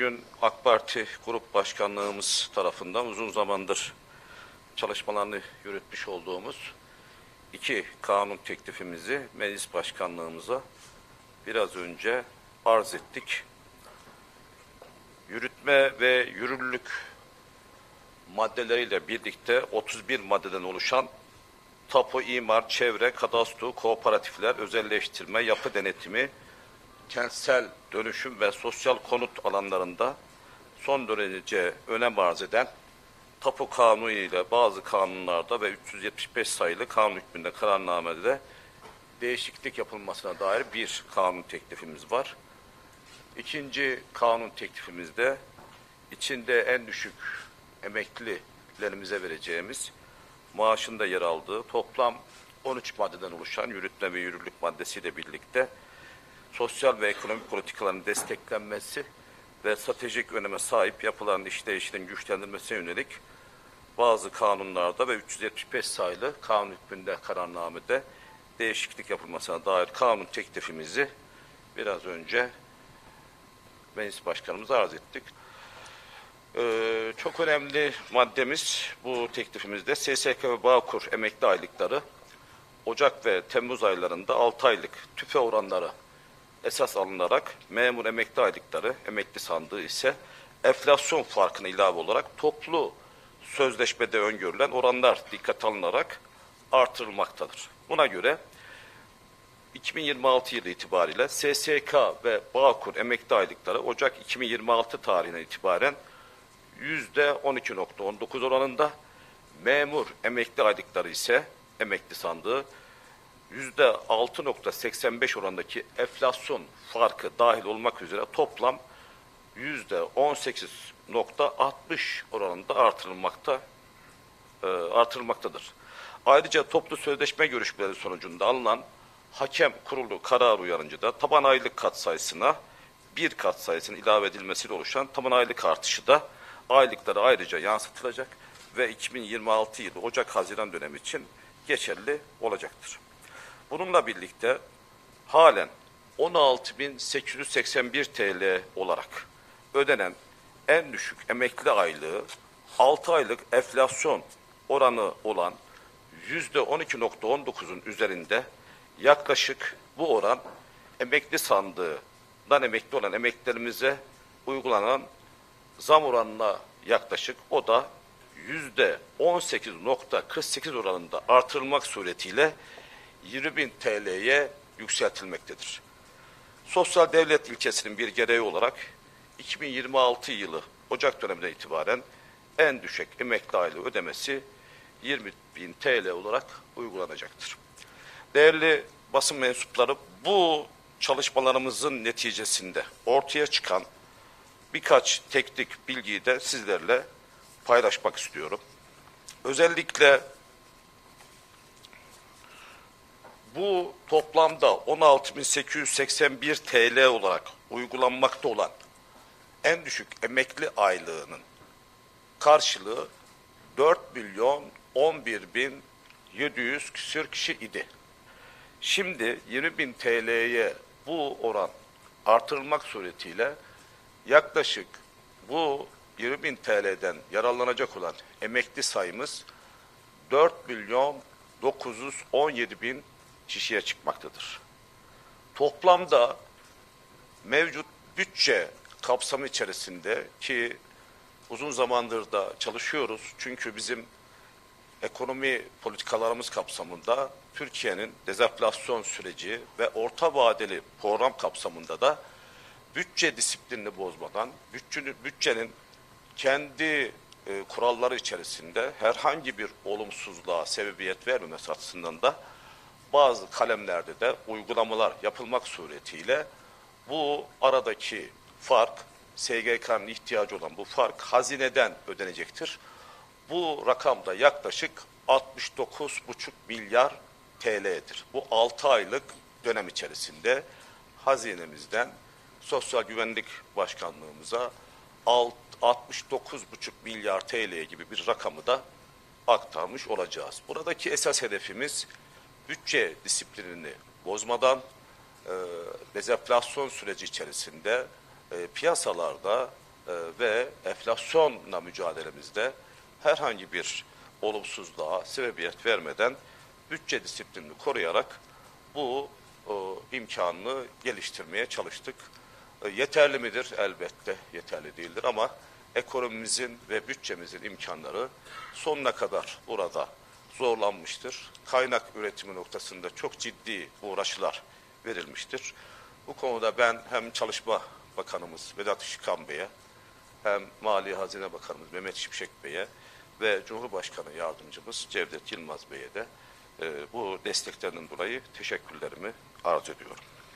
Bugün AK Parti Grup Başkanlığımız tarafından uzun zamandır çalışmalarını yürütmüş olduğumuz iki kanun teklifimizi meclis başkanlığımıza biraz önce arz ettik. Yürütme ve yürürlülük maddeleriyle birlikte 31 maddeden oluşan tapu, imar, çevre, kadastro, kooperatifler, özelleştirme, yapı denetimi, kentsel dönüşüm ve sosyal konut alanlarında son derece önem arz eden tapu kanunu ile bazı kanunlarda ve 375 sayılı kanun hükmünde kararnamede de değişiklik yapılmasına dair bir kanun teklifimiz var. İkinci kanun teklifimizde içinde en düşük emeklilerimize vereceğimiz maaşında yer aldığı toplam 13 maddeden oluşan yürütme ve yürürlük maddesiyle birlikte sosyal ve ekonomik politikaların desteklenmesi ve stratejik öneme sahip yapılan işleyişinin güçlendirilmesine yönelik bazı kanunlarda ve 375 sayılı kanun hükmünde kararnamede değişiklik yapılmasına dair kanun teklifimizi biraz önce meclis başkanımıza arz ettik. Ee, çok önemli maddemiz bu teklifimizde SSK ve Bağkur emekli aylıkları Ocak ve Temmuz aylarında 6 aylık tüfe oranları esas alınarak memur emekli aylıkları, emekli sandığı ise enflasyon farkına ilave olarak toplu sözleşmede öngörülen oranlar dikkate alınarak artırılmaktadır. Buna göre 2026 yılı itibariyle SSK ve Bağkur emekli aylıkları Ocak 2026 tarihine itibaren %12.19 oranında, memur emekli aylıkları ise emekli sandığı %6.85 orandaki enflasyon farkı dahil olmak üzere toplam %18.60 oranında artırılmakta e, artırılmaktadır. Ayrıca toplu sözleşme görüşmeleri sonucunda alınan hakem kurulu karar uyarınca da taban aylık kat sayısına bir kat ilave edilmesiyle oluşan taban aylık artışı da aylıklara ayrıca yansıtılacak ve 2026 yılı Ocak-Haziran dönemi için geçerli olacaktır. Bununla birlikte halen 16.881 TL olarak ödenen en düşük emekli aylığı 6 aylık enflasyon oranı olan %12.19'un üzerinde yaklaşık bu oran emekli sandığından emekli olan emeklilerimize uygulanan zam oranına yaklaşık o da yüzde 18.48 oranında artırılmak suretiyle 20.000 TL'ye yükseltilmektedir. Sosyal devlet ilkesinin bir gereği olarak 2026 yılı Ocak döneminden itibaren en düşük emekli aylığı ödemesi 20.000 TL olarak uygulanacaktır. Değerli basın mensupları bu çalışmalarımızın neticesinde ortaya çıkan birkaç teknik bilgiyi de sizlerle paylaşmak istiyorum. Özellikle bu toplamda 16.881 TL olarak uygulanmakta olan en düşük emekli aylığının karşılığı 4 milyon 11 bin 700 küsür kişi idi. Şimdi 20 bin TL'ye bu oran artırılmak suretiyle yaklaşık bu 20 bin TL'den yararlanacak olan emekli sayımız 4 milyon 917 bin kişiye çıkmaktadır. Toplamda mevcut bütçe kapsamı içerisinde ki uzun zamandır da çalışıyoruz. Çünkü bizim ekonomi politikalarımız kapsamında Türkiye'nin dezenflasyon süreci ve orta vadeli program kapsamında da bütçe disiplinini bozmadan, bütçenin, bütçenin kendi e, kuralları içerisinde herhangi bir olumsuzluğa sebebiyet vermemesi açısından da bazı kalemlerde de uygulamalar yapılmak suretiyle bu aradaki fark, SGK'nın ihtiyacı olan bu fark hazineden ödenecektir. Bu rakam da yaklaşık 69,5 milyar TL'dir. Bu 6 aylık dönem içerisinde hazinemizden Sosyal Güvenlik Başkanlığımıza 69,5 milyar TL gibi bir rakamı da aktarmış olacağız. Buradaki esas hedefimiz bütçe disiplinini bozmadan e, dezenflasyon süreci içerisinde e, piyasalarda e, ve enflasyonla mücadelemizde herhangi bir olumsuzluğa sebebiyet vermeden bütçe disiplinini koruyarak bu o, imkanını geliştirmeye çalıştık. E, yeterli midir? Elbette yeterli değildir ama ekonomimizin ve bütçemizin imkanları sonuna kadar burada zorlanmıştır. Kaynak üretimi noktasında çok ciddi uğraşlar verilmiştir. Bu konuda ben hem Çalışma Bakanımız Vedat Işıkhan Bey'e hem Mali Hazine Bakanımız Mehmet Şimşek Bey'e ve Cumhurbaşkanı Yardımcımız Cevdet Yılmaz Bey'e de e, bu desteklerinin dolayı teşekkürlerimi arz ediyorum.